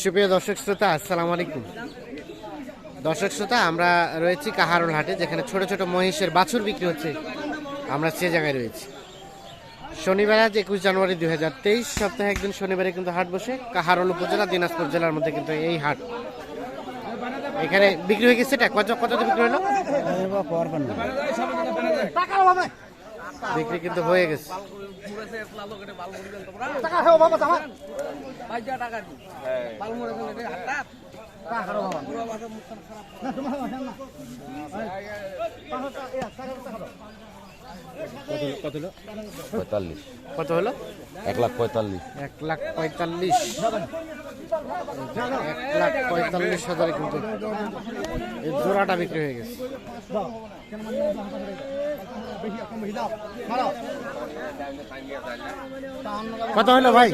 সুপ্রিয় দর্শক শ্রোতা আসসালামু আলাইকুম। দর্শক শ্রোতা আমরা রয়েছি কাহারুল হাটে যেখানে ছোট ছোট মহিষের বাছুর বিক্রি হচ্ছে। আমরা সে জায়গায় রয়েছি। শনিবার আজ একুশ জানুয়ারি দুই হাজার তেইশ সপ্তাহে একদিন শনিবারে কিন্তু হাট বসে। কাহারোল উপজেলা দিনাজপুর জেলার মধ্যে কিন্তু এই হাট। এখানে বিক্রি হয়ে গেছে এটা কত কত বিক্রি হলো? বিক্রি কিন্তু হয়ে গেছে। পঁয়তাল্লিশ। কত হলো? এক লাখ পঁয়তাল্লিশ। এক লাখ পঁয়তাল্লিশ। এক লাখ পঁয়তাল্লিশ হাজারে কিন্তু এই জোড়াটা বিক্রি হয়ে গেছে। কত হলো ভাই?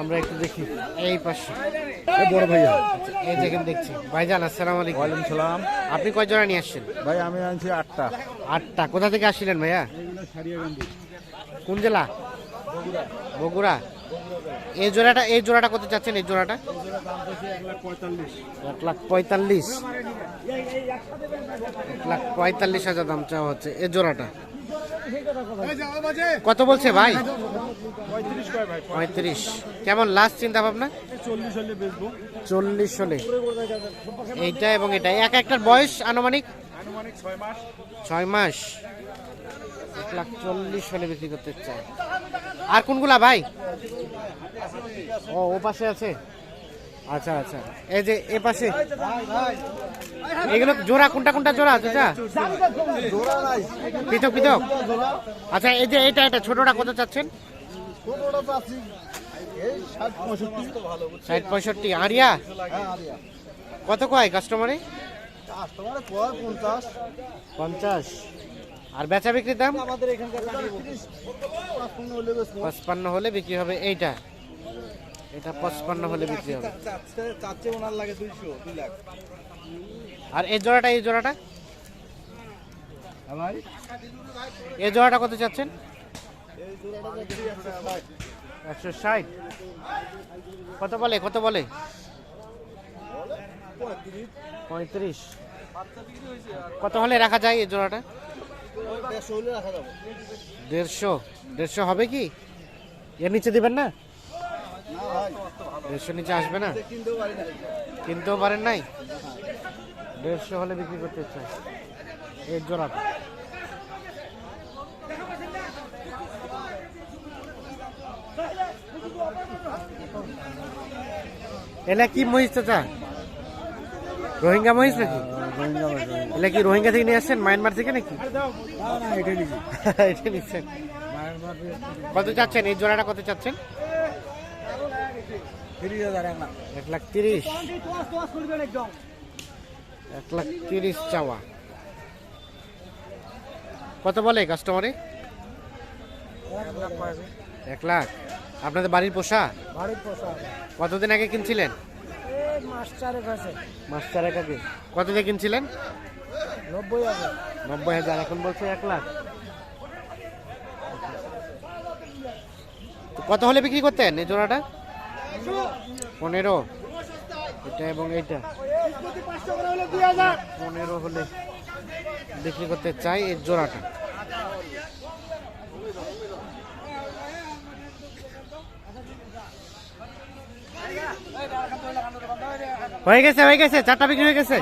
আমরা একটু দেখি। এই পাশে। বড় ভাইয়া। এই যেখানে দেখছি। ভাইজান আসসালাম আলাইকুম। ওয়ালাইকুম সালাম। আপনি কয় জোড়া নিয়ে আসছেন? ভাই আমি আনছি আটটা। আটটা। কোথা থেকে আসছিলেন ভাইয়া? কোন জেলা? বগুড়া। এই জোড়াটা এই জোড়াটা কত চাচ্ছেন এই জোড়াটা? এক লাখ পঁয়তাল্লিশ। এক লাখ পঁয়তাল্লিশ হাজার দাম চাওয়া হচ্ছে এই জোড়াটা। কত বলছে ভাই? পঁয়ত্রিশ। কেমন লাস্ট চিন্তা ভাবনা চল্লিশ হলে। এইটা এবং এটা। এক একটার বয়স আনুমানিক? ছয় মাস। এক লাখ চল্লিশ হলে বিক্রি করতে চাই আর কোনগুলা ভাই? ও ও পাশে আছে? আচ্ছা আচ্ছা। এই যে এ পাশে। এগুলো জোড়া কোনটা কোনটা জোড়া চাচা? পৃথক পৃথক। আচ্ছা এই যে এটা এটা ছোটটা কত চাচ্ছেন? ষাট পঁয়ষট্টি। আরিয়া? কত কয় কাস্টমারে? পঞ্চাশ। আর বেচা বিক্রির দাম? আমাদের পঁচপান্ন হলে বিক্রি হবে এইটা। এটা পঁচপান্ন হলে বিক্রি হবে। আর এই জোড়াটা এই জোড়াটা? এই জোড়াটা কত চাচ্ছেন? একশো ষাট। কত বলে কত বলে? পঁয়ত্রিশ। কত হলে রাখা যায় এই জোড়াটা? দেড়শো? দেড়শো হবে কি? এর নিচে দিবেন না? দেড়শো নিচে আসবে না? কিনতেও পারেন নাই? দেড়শো হলে বিক্রি করতে চাই এর জোড়াটা এলা কি মহিষ চাচা? রোহিঙ্গা মহিষ নাকি? এলা কি রোহিঙ্গা থেকে নিয়ে আসছেন? মায়ানমার থেকে নাকি? এটা নিচ্ছেন কত চাচ্ছেন? এই জোড়াটা কত চাচ্ছেন? এক লাখ তিরিশ। এক লাখ তিরিশ চাওয়া। কত বলে কাস্টমারে এক লাখ। আপনাদের বাড়ির পোষা কতদিন আগে কিনছিলেন? মাস চারেক আগে কত দিয়ে কিনছিলেন? নব্বই হাজার। এখন বলছে এক লাখ। কত হলে বিক্রি করতেন এই জোড়াটা? পনেরো। এটা এবং এইটা। পনেরো হলে বিক্রি করতে চাই এই জোড়াটা। হয়ে গেছে হয়ে গেছে চারটা বিক্রি হয়ে গেছে।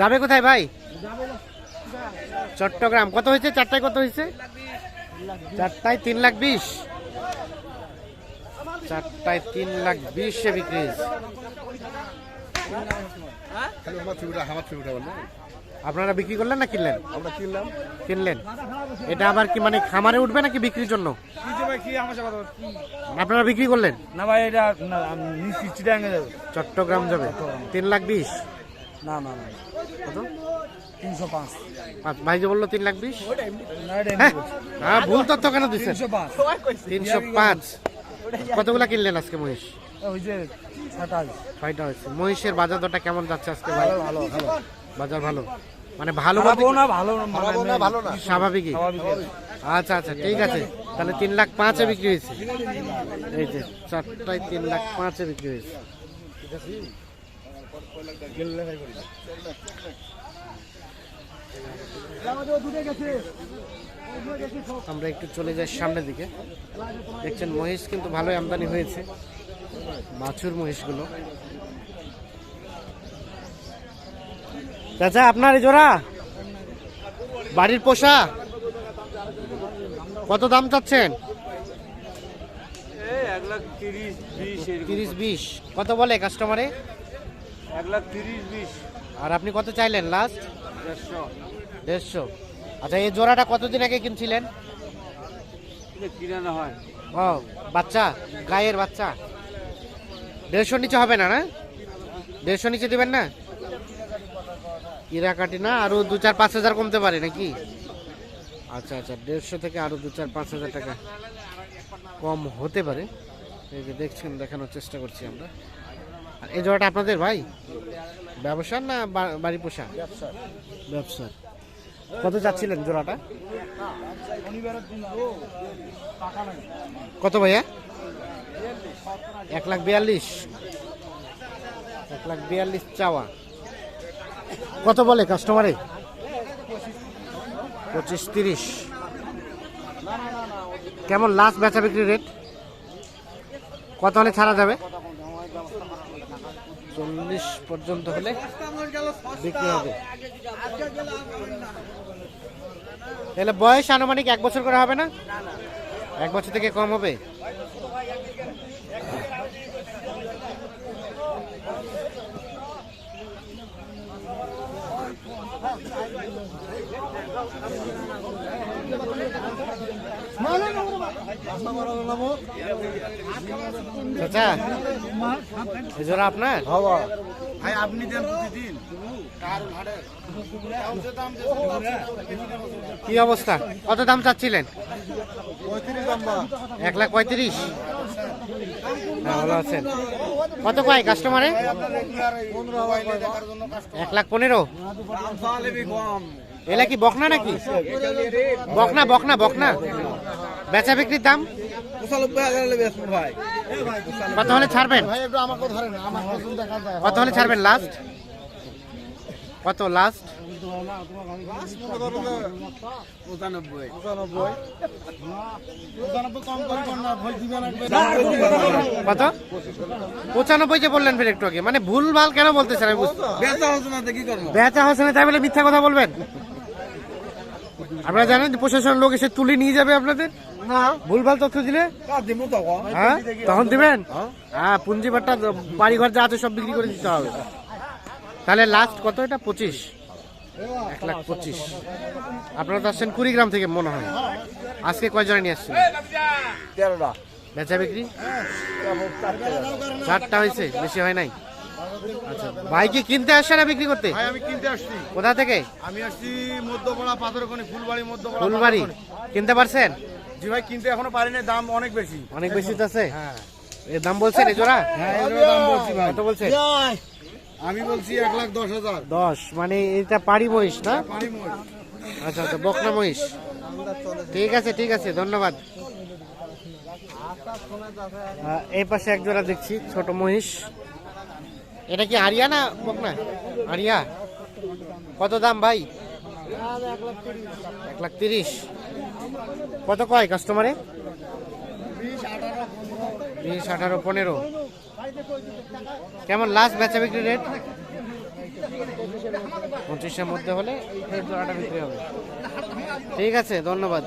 যাবে কোথায় ভাই? চট্টগ্রাম। কত হয়েছে? চারটায় কত হয়েছে? চারটায় তিন লাখ বিশ। চারটায় তিন লাখ বিশে বিক্রি হয়েছে। আপনারা বিক্রি করলেন না কিনলেন? আমরা কিনলাম। কিনলেন। এটা আবার কি মানে খামারে উঠবে নাকি বিক্রির জন্য? আপনারা বিক্রি করলেন? না ভাই এটা চিটাঙ্গে যাবে। চট্টগ্রাম যাবে। তিন লাখ বিশ? না না না। কত? তিনশো পাঁচ। পাঁচ ভাই যে বলল তিন লাখ বিশ? হ্যাঁ। হ্যাঁ ভুল তথ্য কেন দিচ্ছেন? তিনশো পাঁচ। কতগুলা কিনলেন আজকে মহিষ? ওই যে ছয়টা হয়েছে। মহিষের বাজার দরটা কেমন যাচ্ছে আজকে ভাই? ভালো ভালো ভালো। বাজার ভালো? মানে ভালো বলতে না ভালো না মানে ভালো না স্বাভাবিকই। স্বাভাবিক। আচ্ছা আচ্ছা ঠিক আছে। তাহলে তিন লাখ পাঁচে বিক্রি হয়েছে। এই যে চারটায় তিন লাখ পাঁচে বিক্রি হয়েছে। আমরা একটু চলে যাই সামনের দিকে। দেখছেন মহিষ কিন্তু ভালোই আমদানি হয়েছে। মাছুর মহিষগুলো। চাচা আপনার এই জোড়া? বাড়ির পোষা? কত দাম চাচ্ছেন? তিরিশ বিশ কত বলে কাস্টমারে এক লাখ তিরিশ বিশ। আর আপনি কত চাইলেন লাস্ট দেড়শো। দেড়শো। আচ্ছা এই জোড়াটা কতদিন আগে কিনছিলেন? কিনে হয়। ও বাচ্চা? গায়ের বাচ্চা? দেড়শো নিচে হবে না না? দেড়শো নিচে দেবেন না? কিরাকাটি না, আরও দু চার পাঁচ হাজার কমতে পারে নাকি? আচ্ছা আচ্ছা দেড়শো থেকে আরও দু চার পাঁচ হাজার টাকা কম হতে পারে। এই যে দেখছেন, দেখানোর চেষ্টা করছি আমরা। আর এই জোড়াটা আপনাদের ভাই? ব্যবসার না বাড়ি পোষা? ব্যবসার। কত চাচ্ছিলেন জোড়াটা? কত ভাইয়া? এক লাখ বিয়াল্লিশ। এক লাখ বিয়াল্লিশ চাওয়া। কত বলে কাস্টমারে? পঁচিশ তিরিশ। কেমন লাস্ট বেচা বিক্রি রেট কত হলে ছাড়া যাবে? চল্লিশ পর্যন্ত হলে বিক্রি হবে। তাহলে বয়স আনুমানিক এক বছর করে হবে না? এক বছর থেকে কম হবে? চাচা এই জোড়া আপনার? ভাই আপনি দেন প্রতিদিন। কি অবস্থা? কত দাম চাচ্ছিলেন? এক লাখ পঁয়ত্রিশ। হ্যাঁ ভালো আছেন? কত কয় কাস্টমারে এক লাখ পনেরো? এলা কি বকনা নাকি? বকনা বকনা বকনা। বেচা বিক্রির দাম? কত হলে ছাড়বেন? কত হলে ছাড়বেন লাস্ট কত লাস্ট কত? পঁচানব্বই যে বললেন ফের একটু আগে। মানে ভুল ভালো কেন বলতেছেন? আমি বুঝতে বেচা হচ্ছে না কি করব বেচা হচ্ছে না তাই বলে মিথ্যা কথা বলবেন? আপনারা জানেন যে প্রশাসনের লোক এসে তুলে নিয়ে যাবে আপনাদের? না। ভুলভাল তথ্য দিলে? হ্যাঁ? তখন দিবেন? হ্যাঁ। পুঞ্জিবারটা বাড়িঘর যা আছে সব বিক্রি করে দিতে হবে। তাহলে লাস্ট কত এটা? পঁচিশ। এক লাখ পঁচিশ। আপনারা তো আসছেন কুড়িগ্রাম থেকে মনে হয়। আজকে কয় জনে নিয়ে আসছেন? তেরোটা। বেচা বিক্রি? চারটা। হয়েছে বেশি হয় নাই? আচ্ছা ভাই কি কিনতে আসছে না বিক্রি করতে? ভাই আমি কিনতে আসছি। কোথা থেকে? আমি আসছি মধ্যপাড়া পাথরখনি ফুলবাড়ি মধ্যপাড়া ফুলবাড়ি। কিনতে পারছেন? জি ভাই কিনতে এখনও পারিনি দাম অনেক বেশি। অনেক বেশি তো আছে? হ্যাঁ। এর দাম বলছেন এই জোড়া? হ্যাঁ এগুলোর দাম বলছি ভাই। কত বলছে আমি বলছি এক লাখ দশ হাজার। দশ মানে এটা পাড়ি মহিষ না? আচ্ছা আচ্ছা বকনা মহিষ। ঠিক আছে ঠিক আছে ধন্যবাদ। এই পাশে এক জোড়া দেখছি ছোট মহিষ। এটা কি আরিয়া না বকনা? আরিয়া। কত দাম ভাই? এক লাখ তিরিশ। কত কয় কাস্টমারে বিশ আঠারো পনেরো। কেমন লাস্ট বেচা বিক্রি রেট পঁচিশের মধ্যে হলে এই জোড়াটা বিক্রি হবে। ঠিক আছে, ধন্যবাদ।